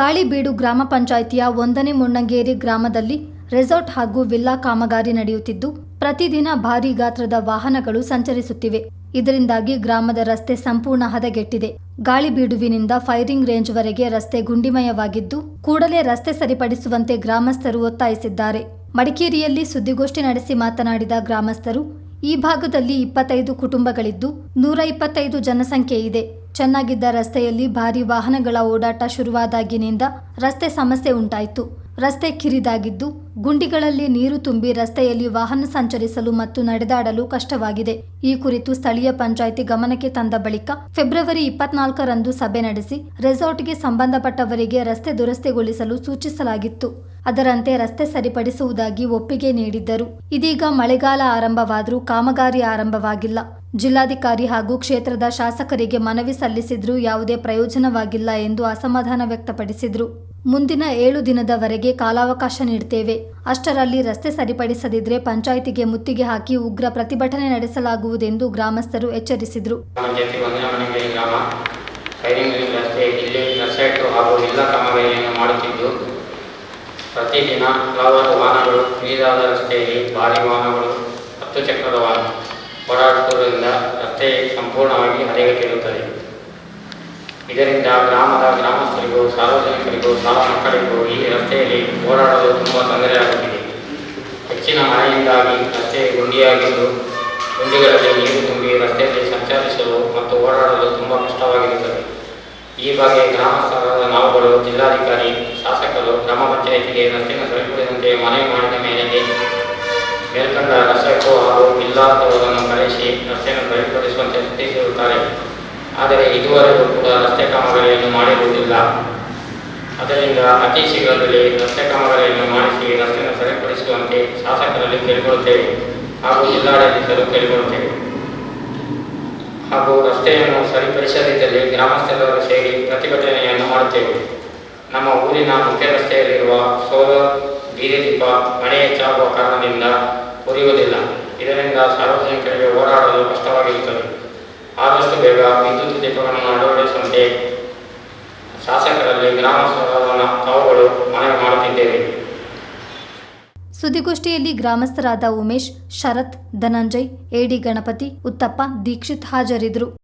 ಗಾಳಿಬೀಡು ಗ್ರಾಮ ಪಂಚಾಯಿತಿಯ ಒಂದನೇ ಮುಣ್ಣಂಗೇರಿ ಗ್ರಾಮದಲ್ಲಿ ರೆಸಾರ್ಟ್ ಹಾಗೂ ವಿಲ್ಲಾ ಕಾಮಗಾರಿ ನಡೆಯುತ್ತಿದ್ದು, ಪ್ರತಿದಿನ ಭಾರೀ ಗಾತ್ರದ ವಾಹನಗಳು ಸಂಚರಿಸುತ್ತಿವೆ. ಇದರಿಂದಾಗಿ ಗ್ರಾಮದ ರಸ್ತೆ ಸಂಪೂರ್ಣ ಹದಗೆಟ್ಟಿದೆ. ಗಾಳಿಬೀಡುವಿನಿಂದ ಫೈರಿಂಗ್ ರೇಂಜ್ವರೆಗೆ ರಸ್ತೆ ಗುಂಡಿಮಯವಾಗಿದ್ದು, ಕೂಡಲೇ ರಸ್ತೆ ಸರಿಪಡಿಸುವಂತೆ ಗ್ರಾಮಸ್ಥರು ಒತ್ತಾಯಿಸಿದ್ದಾರೆ. ಮಡಿಕೇರಿಯಲ್ಲಿ ಸುದ್ದಿಗೋಷ್ಠಿ ನಡೆಸಿ ಮಾತನಾಡಿದ ಗ್ರಾಮಸ್ಥರು, ಈ ಭಾಗದಲ್ಲಿ ಇಪ್ಪತ್ತೈದು ಕುಟುಂಬಗಳಿದ್ದು, ನೂರ ಇಪ್ಪತ್ತೈದು ಜನಸಂಖ್ಯೆ ಇದೆ ಚೆನ್ನಾಗಿದ್ದ ರಸ್ತೆಯಲ್ಲಿ ಭಾರಿ ವಾಹನಗಳ ಓಡಾಟ ಶುರುವಾದಾಗಿನಿಂದ ರಸ್ತೆ ಸಮಸ್ಯೆ ಉಂಟಾಯಿತು. ರಸ್ತೆ ಕಿರಿದಾಗಿದ್ದು, ಗುಂಡಿಗಳಲ್ಲಿ ನೀರು ತುಂಬಿ ರಸ್ತೆಯಲ್ಲಿ ವಾಹನ ಸಂಚರಿಸಲು ಮತ್ತು ನಡೆದಾಡಲು ಕಷ್ಟವಾಗಿದೆ. ಈ ಕುರಿತು ಸ್ಥಳೀಯ ಪಂಚಾಯಿತಿ ಗಮನಕ್ಕೆ ತಂದ ಬಳಿಕ ಫೆಬ್ರವರಿ ಇಪ್ಪತ್ನಾಲ್ಕರಂದು ಸಭೆ ನಡೆಸಿ, ರೆಸಾರ್ಟ್ಗೆ ಸಂಬಂಧಪಟ್ಟವರಿಗೆ ರಸ್ತೆ ದುರಸ್ತಿಗೊಳಿಸಲು ಸೂಚಿಸಲಾಗಿತ್ತು. ಅದರಂತೆ ರಸ್ತೆ ಸರಿಪಡಿಸುವುದಾಗಿ ಒಪ್ಪಿಗೆ ನೀಡಿದ್ದರು. ಇದೀಗ ಮಳೆಗಾಲ ಆರಂಭವಾದರೂ ಕಾಮಗಾರಿ ಆರಂಭವಾಗಿಲ್ಲ. ಜಿಲ್ಲಾಧಿಕಾರಿ ಹಾಗೂ ಕ್ಷೇತ್ರದ ಶಾಸಕರಿಗೆ ಮನವಿ ಸಲ್ಲಿಸಿದ್ರೂ ಯಾವುದೇ ಪ್ರಯೋಜನವಾಗಿಲ್ಲ ಎಂದು ಅಸಮಾಧಾನ ವ್ಯಕ್ತಪಡಿಸಿದ್ರು. ಮುಂದಿನ ಏಳು ದಿನದವರೆಗೆ ಕಾಲಾವಕಾಶ ನೀಡುತ್ತೇವೆ ಅಷ್ಟರಲ್ಲಿ ರಸ್ತೆ ಸರಿಪಡಿಸದಿದ್ರೆ ಪಂಚಾಯಿತಿಗೆ ಮುತ್ತಿಗೆ ಹಾಕಿ ಉಗ್ರ ಪ್ರತಿಭಟನೆ ನಡೆಸಲಾಗುವುದೆಂದು ಗ್ರಾಮಸ್ಥರು ಎಚ್ಚರಿಸಿದರು. ಪ್ರತಿದಿನ ಹಲವಾರು ವಾಹನಗಳು ಕಿರಿದಾದ ರಸ್ತೆಯಲ್ಲಿ ಭಾರಿ ವಾಹನಗಳು, ಹತ್ತು ಚಕ್ರದ ವಾಹನ ಓಡಾಡುವುದರಿಂದ ರಸ್ತೆ ಸಂಪೂರ್ಣವಾಗಿ ಹದಗೆಟ್ಟಿರುತ್ತದೆ. ಇದರಿಂದ ಗ್ರಾಮದ ಗ್ರಾಮಸ್ಥರಿಗೂ ಸಾರ್ವಜನಿಕರಿಗೂ ಸಾಲ ಮಕ್ಕಳಿಗೂ ಈ ರಸ್ತೆಯಲ್ಲಿ ಓಡಾಡಲು ತುಂಬ ತೊಂದರೆಯಾಗುತ್ತಿದೆ ಹೆಚ್ಚಿನ ಮಳೆಯಿಂದಾಗಿ ರಸ್ತೆ ಗುಂಡಿಯಾಗಿದ್ದು, ಗುಂಡಿಗಳಲ್ಲಿ ನೀರು ತುಂಬಿ ರಸ್ತೆಯಲ್ಲಿ ಸಂಚರಿಸಲು ಮತ್ತು ಓಡಾಡಲು ತುಂಬ ಕಷ್ಟವಾಗಿರುತ್ತದೆ. ಈ ಬಗ್ಗೆ ಗ್ರಾಮಸ್ಥರಾದ ನಾವುಗಳು, ಜಿಲ್ಲಾಧಿಕಾರಿ, ಶಾಸಕರು ಗ್ರಾಮ ಪಂಚಾಯಿತಿಗೆ ರಸ್ತೆಯನ್ನು ಸರಿಪಡಿಸುವಂತೆ ಮನವಿ ಮಾಡಿದ ಮೇಲೆ ಮೇಲ್ಕಂಡ ರಸಕ್ಕೂ ಹಾಗೂ ಇಲ್ಲಾದವರನ್ನು ಕರೆಸಿ ರಸ್ತೆಯನ್ನು ಸರಿಪಡಿಸುವಂತೆ ಸೂಚಿಸಿರುತ್ತಾರೆ ಆದರೆ ಇದುವರೆಗೂ ಕೂಡ ರಸ್ತೆ ಕಾಮಗಾರಿಯನ್ನು ಮಾಡಿರುವುದಿಲ್ಲ. ಅದರಿಂದ ಅತಿ ಶೀಘ್ರದಲ್ಲಿ ರಸ್ತೆ ಕಾಮಗಾರಿಯನ್ನು ಮಾಡಿಸಿ ರಸ್ತೆಯನ್ನು ಸರಿಪಡಿಸುವಂತೆ ಶಾಸಕರಲ್ಲಿ ಕೇಳಿಕೊಳ್ಳುತ್ತೇವೆ ಹಾಗೂ ಜಿಲ್ಲಾಡಳಿತರು ಕೇಳಿಕೊಳ್ಳುತ್ತೇವೆ. ಹಾಗೂ ರಸ್ತೆಯನ್ನು ಸರಿಪಡಿಸದಿದ್ದಲ್ಲಿ ಗ್ರಾಮಸ್ಥರ ಸೇರಿ ಪ್ರತಿಭಟನೆಯನ್ನು ಮಾಡುತ್ತೇವೆ. ನಮ್ಮ ಊರಿನ ಮುಖ್ಯ ರಸ್ತೆಯಲ್ಲಿರುವ ಸೋಲಾರ್ ಬೀದಿ ದೀಪ ಮಳೆ ಹೆಚ್ಚಾಗುವ ಕಾರಣದಿಂದ ಉರಿಯುವುದಿಲ್ಲ. ಇದರಿಂದ ಸಾರ್ವಜನಿಕರಿಗೆ ಓಡಾಡಲು ಕಷ್ಟವಾಗಿರುತ್ತದೆ. ಆದಷ್ಟು ಬೇಗ ವಿದ್ಯುತ್ ದೀಪಗಳನ್ನು ಅಳವಡಿಸುವಂತೆ ಶಾಸಕರಲ್ಲಿ ಗ್ರಾಮಸ್ಥರಾದ ತಾವುಗಳು ಮನವಿ ಮಾಡುತ್ತಿದ್ದೇವೆ. ಸುದ್ದಿಗೋಷ್ಠಿಯಲ್ಲಿ ಗ್ರಾಮಸ್ಥರಾದ ಉಮೇಶ್, ಶರತ್, ಧನಂಜಯ್, ಎಡಿ ಗಣಪತಿ, ಉತ್ತಪ್ಪ, ದೀಕ್ಷಿತ್ ಹಾಜರಿದ್ದರು.